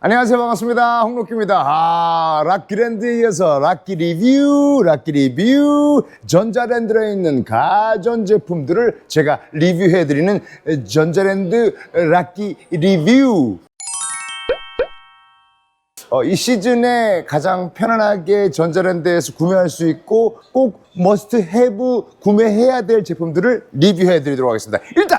안녕하세요. 반갑습니다. 홍록기입니다. 아 락기랜드에 이어서 락기 리뷰 락기 리뷰. 전자랜드에 있는 가전제품들을 제가 리뷰해드리는 전자랜드 락기 리뷰. 어, 이 시즌에 가장 편안하게 전자랜드에서 구매할 수 있고 꼭 머스트 해브 구매해야 될 제품들을 리뷰해 드리도록 하겠습니다. 일단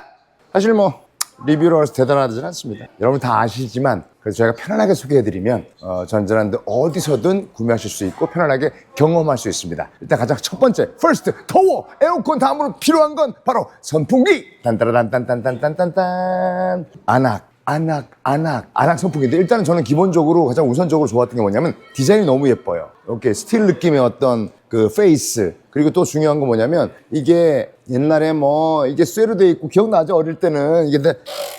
사실 뭐 리뷰로 해서 대단하진 않습니다. 여러분 다 아시지만 그래서 저희가 편안하게 소개해 드리면 어, 전자랜드 어디서든 구매하실 수 있고 편안하게 경험할 수 있습니다. 일단 가장 첫 번째 퍼스트 더워 에어컨 다음으로 필요한 건 바로 선풍기 딴따라단딴딴딴딴딴 안악 안악, 안악, 안악 선풍기인데 일단은 저는 기본적으로 가장 우선적으로 좋았던 게 뭐냐면 디자인이 너무 예뻐요. 이렇게 스틸 느낌의 어떤 그 페이스 그리고 또 중요한 건 뭐냐면 이게 옛날에 뭐 이게 쇠로 돼 있고 기억나죠? 어릴 때는 이게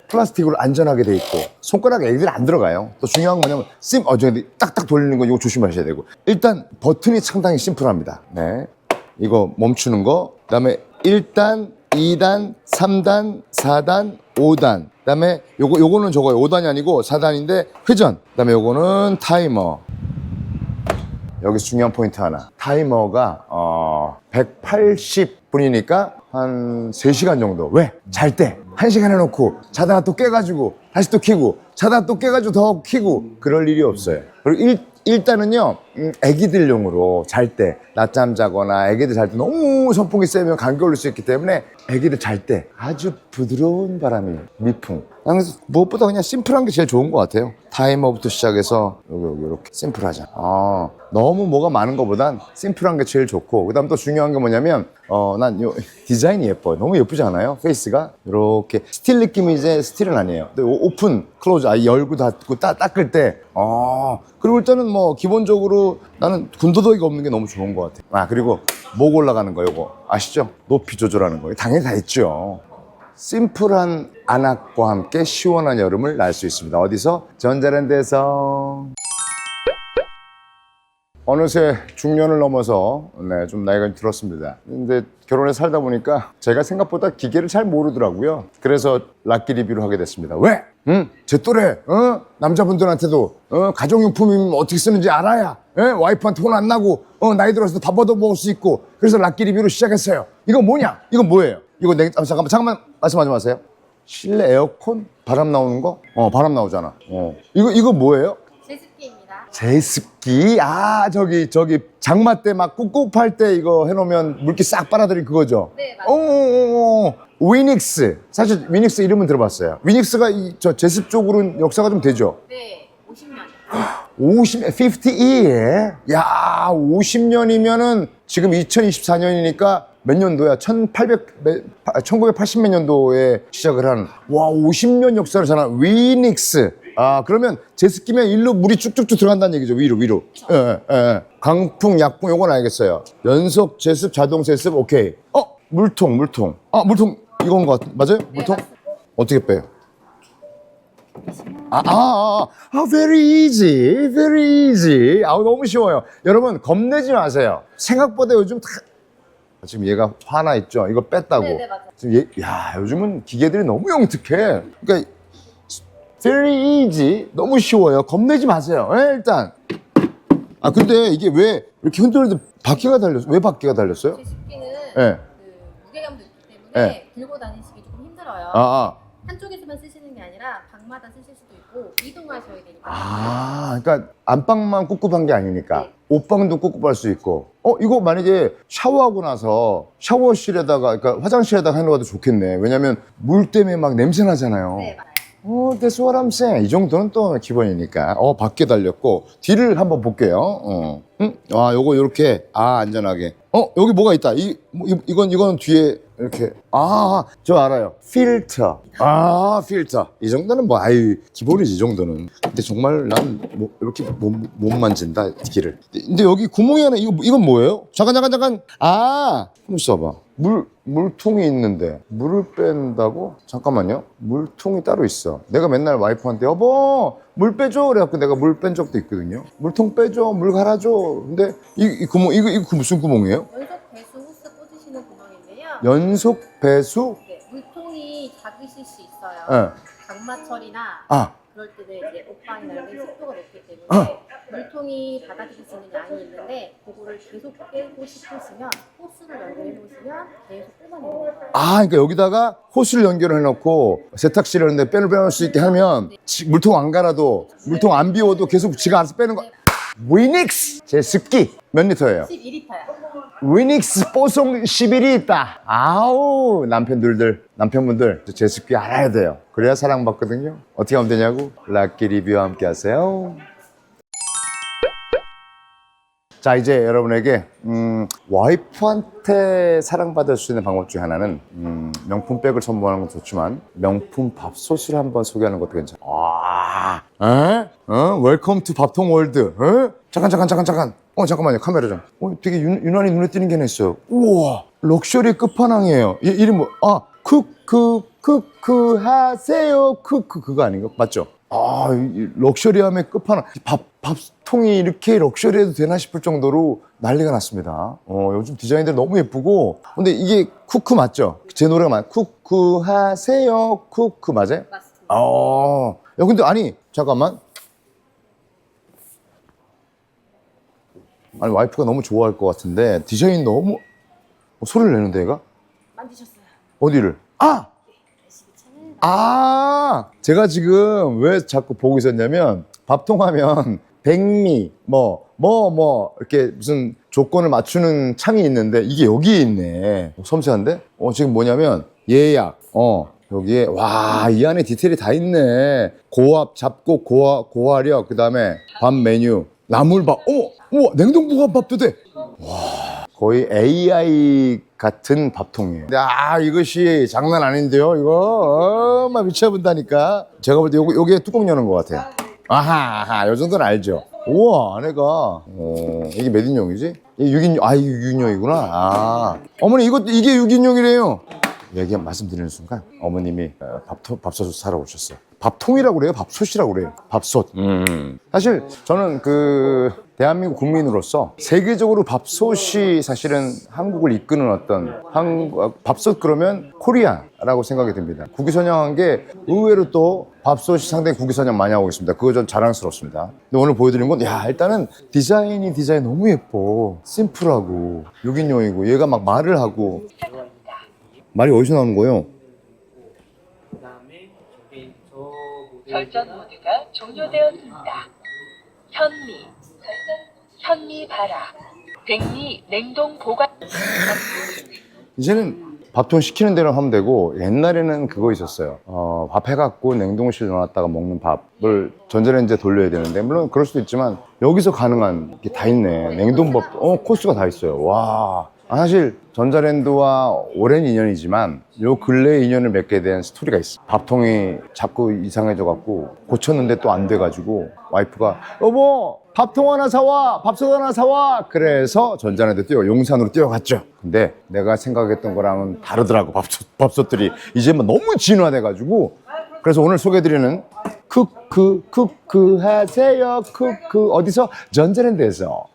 플라스틱으로 안전하게 돼 있고 손가락에 애들 안 들어가요. 또 중요한 건 뭐냐면 심, 어, 저기 딱딱 돌리는 거 이거 조심하셔야 되고 일단 버튼이 상당히 심플합니다. 네. 이거 멈추는 거 그다음에 1단, 2단, 3단, 4단, 5단. 그다음에 요거 요거는 저거예요. 5단이 아니고 4단인데 회전. 그다음에 요거는 타이머. 여기서 중요한 포인트 하나. 타이머가 어 180분이니까 한 3시간 정도. 왜? 잘 때. 1시간 해놓고 자다가 또 깨가지고 다시 또 켜고 자다가 또 깨가지고 더 켜고 그럴 일이 없어요. 그리고 일, 일단은요, 음, 애기들용으로 잘 때, 낮잠 자거나 애기들 잘 때 너무 선풍기 세면 감기 걸릴 수 있기 때문에 애기들 잘 때 아주 부드러운 바람이 미풍. 그래서 무엇보다 그냥 심플한 게 제일 좋은 것 같아요. 타이머부터 시작해서 여기, 여기 이렇게 심플하자. 아, 너무 뭐가 많은 것보단 심플한 게 제일 좋고, 그 다음 또 중요한 게 뭐냐면, 어, 난 요 디자인이 예뻐요. 너무 예쁘지 않아요? 페이스가? 이렇게 스틸 느낌이 이제 스틸은 아니에요. 근데 오- 오픈, 클로즈, 아, 열고 닫고 따, 닦을 때, 아, 그리고 일단은 뭐 기본적으로 나는 군더더기가 없는 게 너무 좋은 것 같아요. 아, 그리고 목 올라가는 거 요거 아시죠? 높이 조절하는 거. 당연히 다 있죠. 심플한 안압과 함께 시원한 여름을 날 수 있습니다. 어디서? 전자랜드에서. 어느새 중년을 넘어서 네, 좀 나이가 들었습니다. 근데 결혼해 살다 보니까 제가 생각보다 기계를 잘 모르더라고요. 그래서 락기 리뷰를 하게 됐습니다. 왜? 응? 제 또래 어? 남자분들한테도 어? 가정용품이 어떻게 쓰는지 알아야 예? 와이프한테 혼 안 나고 어, 나이 들어서 밥 얻어 먹을 수 있고 그래서 락기 리뷰를 시작했어요. 이거 뭐냐? 이거 뭐예요? 이거 냉... 아, 잠깐만 잠깐만 말씀하지 마세요. 실내 에어컨 바람 나오는 거? 어 바람 나오잖아. 어 이거 이거 뭐예요? 제습기입니다. 제습기 아 저기 저기 장마 때막 꿉꿉할 때 이거 해놓으면 물기 싹 빨아들인 그거죠. 네, 맞아요. 오 위닉스 사실 위닉스 이름은 들어봤어요. 위닉스가 이, 저 제습 쪽으로는 역사가 좀 되죠. 네, 50년. 50, 50year. 야, 50년이면은 지금 2024년이니까 몇 년도야? 1800, 1980 몇 년도에 시작을 한, 와, 50년 역사를 자랑 위닉스. 아, 그러면 제습기면 일로 물이 쭉쭉쭉 들어간다는 얘기죠. 위로, 위로. 예, 예, 예. 강풍, 약풍, 요건 알겠어요. 연속 제습, 자동 제습, 오케이. 어, 물통, 물통. 아, 물통, 이건 것 같, 맞아요? 물통? 어떻게 빼요? 아, 아, 아, 아, very easy, very easy. 아, 너무 쉬워요. 여러분, 겁내지 마세요. 생각보다 요즘 다, 지금 얘가 화나 있죠? 이거 뺐다고. 네, 네, 맞아요. 지금 얘, 야, 요즘은 기계들이 너무 영특해. 그러니까, very easy. 너무 쉬워요. 겁내지 마세요. 예, 일단. 아, 근데 이게 왜 이렇게 흔들리도 바퀴가 달렸어요? 왜 바퀴가 달렸어요? 제습기는 네. 그 무게감도 있기 때문에 네. 들고 다니시기 조금 힘들어요. 아, 아. 한쪽에서만 쓰시는 게 아니라 방마다 쓰실 수도 있고 이동하셔야 되니까. 아, 그러니까 안방만 꿉꿉한 게 아니니까 네. 옷방도 꿉꿉할 수 있고. 어, 이거 만약에 샤워하고 나서 샤워실에다가, 그러니까 화장실에다가 해놓아도 좋겠네. 왜냐면 물 때문에 막 냄새 나잖아요. 네, 맞아요. 어, that's what I'm saying. 이 정도는 또 기본이니까. 어, 밖에 달렸고. 뒤를 한번 볼게요. 어. 응? 아, 요거 요렇게. 아, 안전하게. 어, 여기 뭐가 있다. 이, 뭐, 이 이건, 이건 뒤에 이렇게. 아, 저 알아요. 필터. 아, 필터. 이 정도는 뭐, 아유, 기본이지, 이 정도는. 근데 정말 난 뭐, 이렇게 못, 못 만진다, 길을. 근데 여기 구멍이 하나, 이거, 이건 뭐예요? 잠깐, 잠깐, 잠깐. 아, 한번 써봐. 물, 물통이 있는데 물을 뺀다고? 잠깐만요. 물통이 따로 있어. 내가 맨날 와이프한테 여보 물 빼줘 그래갖고 내가 물 뺀 적도 있거든요. 물통 빼줘, 물 갈아줘. 근데 이, 이 구멍 이거 이거 무슨 구멍이에요? 연속 배수 호스 꽂으시는 구멍인데요. 연속 배수? 네, 물통이 작으실 수 있어요. 예. 장마철이나 아, 그럴 때는 이제 이런 데 습도가 높기 때문에 어. 물통이 받아들일 수 있는 양이 있는데 그거를 계속 빼고 싶으시면 호스를 연결해 놓으시면 계속 뽑아내는 거예요. 아, 그러니까 여기다가 호스를 연결해 놓고 세탁실을 빼를 빼놓을 수 있게 하면 지- 물통 안 갈아도 물통 안 비워도 계속 지가 알아서 빼는 거. 위닉스 제 습기 몇 리터예요? 12리터야. 위닉스 뽀송 11이 있다. 아우 남편들들 남편분들 제습기 알아야 돼요. 그래야 사랑받거든요. 어떻게 하면 되냐고? 락기 리뷰와 함께 하세요. 자 이제 여러분에게 음, 와이프한테 사랑받을 수 있는 방법 중에 하나는 음, 명품 백을 선보하는 건 좋지만 명품 밥솥을 한번 소개하는 것도 괜찮아. 아, 에? 어? 웰컴 투 밥통 월드. 에? 잠깐 잠깐 잠깐 잠깐. 어 잠깐만요 카메라 좀. 어 되게 유, 유난히 눈에 띄는 게 하나 있어요. 우와 럭셔리 끝판왕이에요. 이, 이름 뭐? 아 쿠크 쿠크 하세요 쿠크 그거 아닌가? 맞죠? 아, 이 럭셔리함의 끝판왕. 밥, 밥통이 이렇게 럭셔리해도 되나 싶을 정도로 난리가 났습니다. 어, 요즘 디자인들 너무 예쁘고. 근데 이게 쿠크 맞죠? 제 노래가 맞 쿠크 하세요. 쿠크 맞아요? 맞습니다. 어. 야, 근데 아니, 잠깐만. 아니, 와이프가 너무 좋아할 것 같은데, 디자인 너무, 어, 소리를 내는데, 얘가? 만드셨어요. 어디를? 아! 레시피 아, 제가 지금 왜 자꾸 보고 있었냐면 밥통하면 백미 뭐 뭐 뭐 이렇게 무슨 조건을 맞추는 창이 있는데 이게 여기에 있네. 어, 섬세한데? 어 지금 뭐냐면 예약. 어 여기에 와 이 안에 디테일이 다 있네. 고압 잡곡 고화 고화력 그 다음에 밥 메뉴 나물밥. 어머 우와 냉동보관밥도 돼. 거의 AI 같은 밥통이에요. 아 이것이 장난 아닌데요. 이거 엄마 미쳐본다니까. 제가 볼 때 요거 요게 뚜껑 여는 것 같아요. 아하, 아하 요 정도는 알죠. 우와 안에가 어, 이게 몇 인용이지? 이게 6인용 아 이게 6인용이구나. 아 어머니 이것 이게 6인용이래요. 얘기 말씀드리는 순간 어머님이 어, 밥통 밥솥을 사러 오셨어요. 밥통이라고 그래요? 밥솥이라고 그래요? 밥솥. 사실 저는 그 대한민국 국민으로서 세계적으로 밥솥이 사실은 한국을 이끄는 어떤 한국 밥솥 그러면 코리아라고 생각이 듭니다. 국위선양한 게 의외로 또 밥솥이 상당히 국위선양 많이 하고 있습니다. 그거 전 자랑스럽습니다. 근데 오늘 보여드리는 건야 일단은 디자인이 디자인 너무 예뻐. 심플하고 6인용이고 얘가 막 말을 하고 말이 어디서 나오는 거예요? 그다음에 저기 저 절전 모드가 종료되었습니다. 현미, 현미 발화, 백미 냉동 보관. 이제는 밥통 시키는 대로 하면 되고 옛날에는 그거 있었어요. 어, 밥 해갖고 냉동실 넣어놨다가 먹는 밥을 전자레인지에 돌려야 되는데 물론 그럴 수도 있지만 여기서 가능한 게 다 있네. 냉동밥, 어 코스가 다 있어요. 와. 아, 사실 전자랜드와 오랜 인연이지만 요 근래 인연을 맺게 된 스토리가 있어. 밥통이 자꾸 이상해져 갖고 고쳤는데 또 안 돼 가지고 와이프가 여보 밥통 하나 사와 밥솥 하나 사와. 그래서 전자랜드 뛰어 용산으로 뛰어갔죠. 근데 내가 생각했던 거랑은 다르더라고 밥솥, 밥솥들이. 이제 뭐 너무 진화돼 가지고. 그래서 오늘 소개해드리는 쿠크 쿠크 하세요. 쿠크 어디서? 전자랜드에서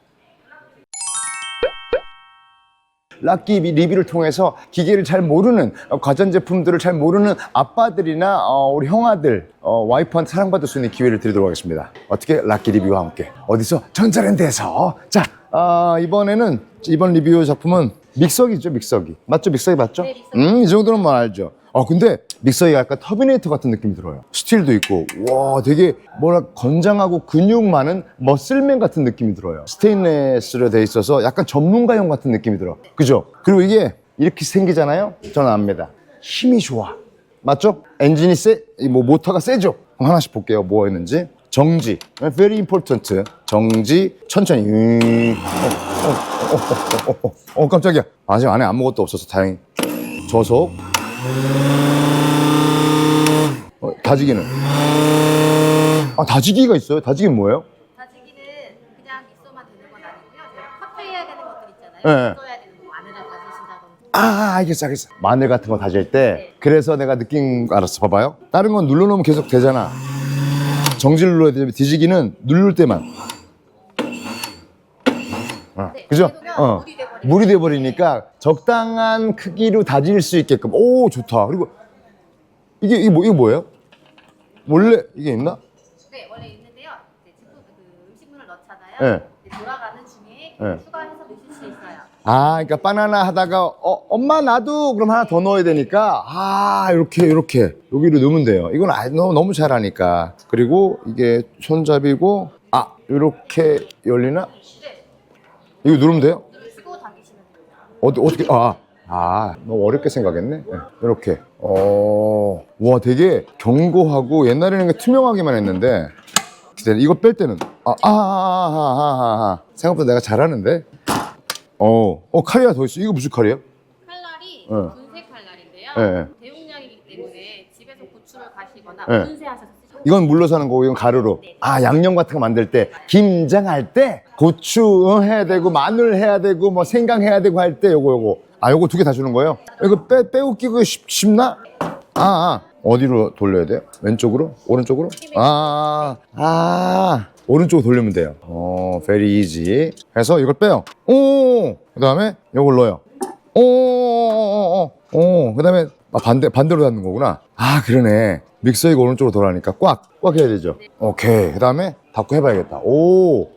락기 리뷰를 통해서 기계를 잘 모르는 어, 가전 제품들을 잘 모르는 아빠들이나 어, 우리 형아들 어, 와이프한테 사랑받을 수 있는 기회를 드리도록 하겠습니다. 어떻게 락기 리뷰와 함께? 어디서? 전자랜드에서. 자 어, 이번에는 이번 리뷰 작품은 믹서기죠 믹서기. 맞죠? 믹서기 맞죠? 네, 믹서기. 음, 이 정도는 뭐 알죠. 아 근데 믹서기가 약간 터미네이터 같은 느낌이 들어요 스틸도 있고 와 되게 뭐라 건장하고 근육 많은 머슬맨 같은 느낌이 들어요 스테인레스로 돼 있어서 약간 전문가용 같은 느낌이 들어 그죠? 그리고 이게 이렇게 생기잖아요 저는 압니다 힘이 좋아 맞죠? 엔진이 세, 이뭐 모터가 세죠? 그럼 하나씩 볼게요 뭐 했는지 정지 very important 정지 천천히 음. 어, 어, 어, 어, 어, 어, 깜짝이야 아직 안에 아무것도 없어서 다행히 저속 어, 다지기는 아 다지기가 있어요 다지기는 뭐예요? 다지기는 그냥 믹서만 되는 건 아니고요. 커트해야 되는 것들 있잖아요. 네. 써야 되는 거 마늘을 다지신다든지. 아 알겠어 알겠어 마늘 같은 거 다질 때 그래서 내가 느낀 거 알았어 봐봐요 다른 건 눌러놓으면 계속 되잖아 정지를 눌러야 되면 뒤지기는 누를 때만 어, 네, 그죠? 어. 물이 돼버리죠. 물이 돼버리니까 적당한 크기로 다질 수 있게끔 오 좋다 그리고 이게 이게 뭐 이거 뭐예요? 원래 이게 있나? 네, 원래 있는데요. 이제 제품 그 음식물을 넣잖아요. 네. 이제 돌아가는 중에 네. 추가해서 넣으실 수 있어요. 아, 그러니까 바나나 하다가 어, 엄마 나도 그럼 하나 더 넣어야 되니까 아 이렇게 이렇게 여기로 넣으면 돼요. 이건 아, 너무 너무 잘하니까. 그리고 이게 손잡이고 아 이렇게 열리나? 네, 이거 누르면 돼요? 누르시고 당기시면 됩니다. 어디 어떻게 아. 아, 너무 어렵게 생각했네. 네, 이렇게. 어, 와, 되게 견고하고 옛날에는 그냥 투명하기만 했는데, 기다려. 이거 뺄 때는, 아, 아, 아, 아, 아, 아, 아. 생각보다 내가 잘하는데? 어, 어, 칼이 하나 더 있어. 이거 무슨 칼이에요? 칼날이 네. 분쇄 칼날인데요. 네. 대용량이기 때문에 집에서 고추를 가시거나 네. 분쇄하셔서 쓰시면 이건 물러서 하는 거고, 이건 가루로. 아, 양념 같은 거 만들 때, 김장할 때, 고추 어, 해야 되고, 마늘 해야 되고, 뭐 생강 해야 되고 할 때, 요거, 요거. 아, 요거 두 개 다 주는 거예요? 이거 빼, 빼고 끼고 쉽, 쉽나? 아, 아. 어디로 돌려야 돼요? 왼쪽으로? 오른쪽으로? 아, 아. 오른쪽으로 돌리면 돼요. 어, very easy. 해서 이걸 빼요. 오! 그 다음에 이걸 넣어요. 오, 오, 오, 오. 그 다음에 아, 반대, 반대로 닫는 거구나. 아, 그러네. 믹서기가 오른쪽으로 돌아가니까 꽉, 꽉 해야 되죠. 오케이. 그 다음에 닫고 해봐야겠다. 오.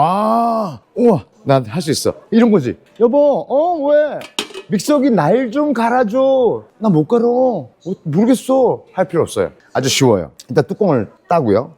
와, 우와, 난 할 수 있어. 이런 거지. 여보, 어, 왜? 믹서기 날 좀 갈아줘. 나 못 갈아. 어, 모르겠어. 할 필요 없어요. 아주 쉬워요. 일단 뚜껑을 따고요.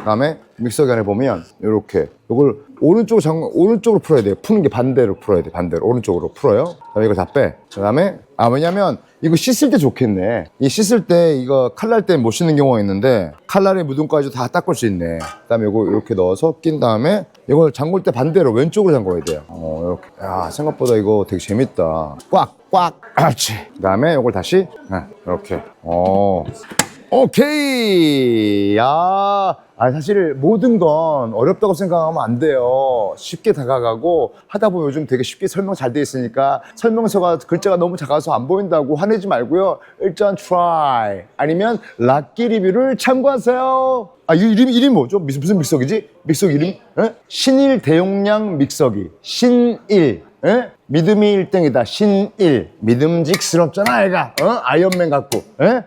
그다음에 믹서기 안에 보면 이렇게 이걸 오른쪽으로 잠 오른쪽으로 풀어야 돼요. 푸는 게 반대로 풀어야 돼. 반대로 오른쪽으로 풀어요. 그다음에 이걸 다 빼. 그다음에 아 왜냐면 이거 씻을 때 좋겠네. 이 씻을 때 이거 칼날 때못 씻는 경우가 있는데 칼날에 묻은까지 다 닦을 수 있네. 그다음에 이거 이렇게 넣어서 낀 다음에 이걸 잠글 때 반대로 왼쪽으로 잠궈야 돼요. 어 이렇게. 야 생각보다 이거 되게 재밌다. 꽉 꽉. 그렇지. 그다음에 이걸 다시 네, 이렇게. 어. 오케이. 야, 아 사실 모든 건 어렵다고 생각하면 안 돼요. 쉽게 다가가고 하다 보면 요즘 되게 쉽게 설명 잘 돼 있으니까 설명서가 글자가 너무 작아서 안 보인다고 화내지 말고요. 일단 try 아니면 락기 리뷰를 참고하세요. 아, 이 이름 이름 뭐죠? 무슨 무슨 믹서기지? 믹서기 이름? 에? 신일 대용량 믹서기. 신일. 에? 믿음이 일등이다 신일. 믿음직스럽잖아, 애가. 어? 아이언맨 같고. 에?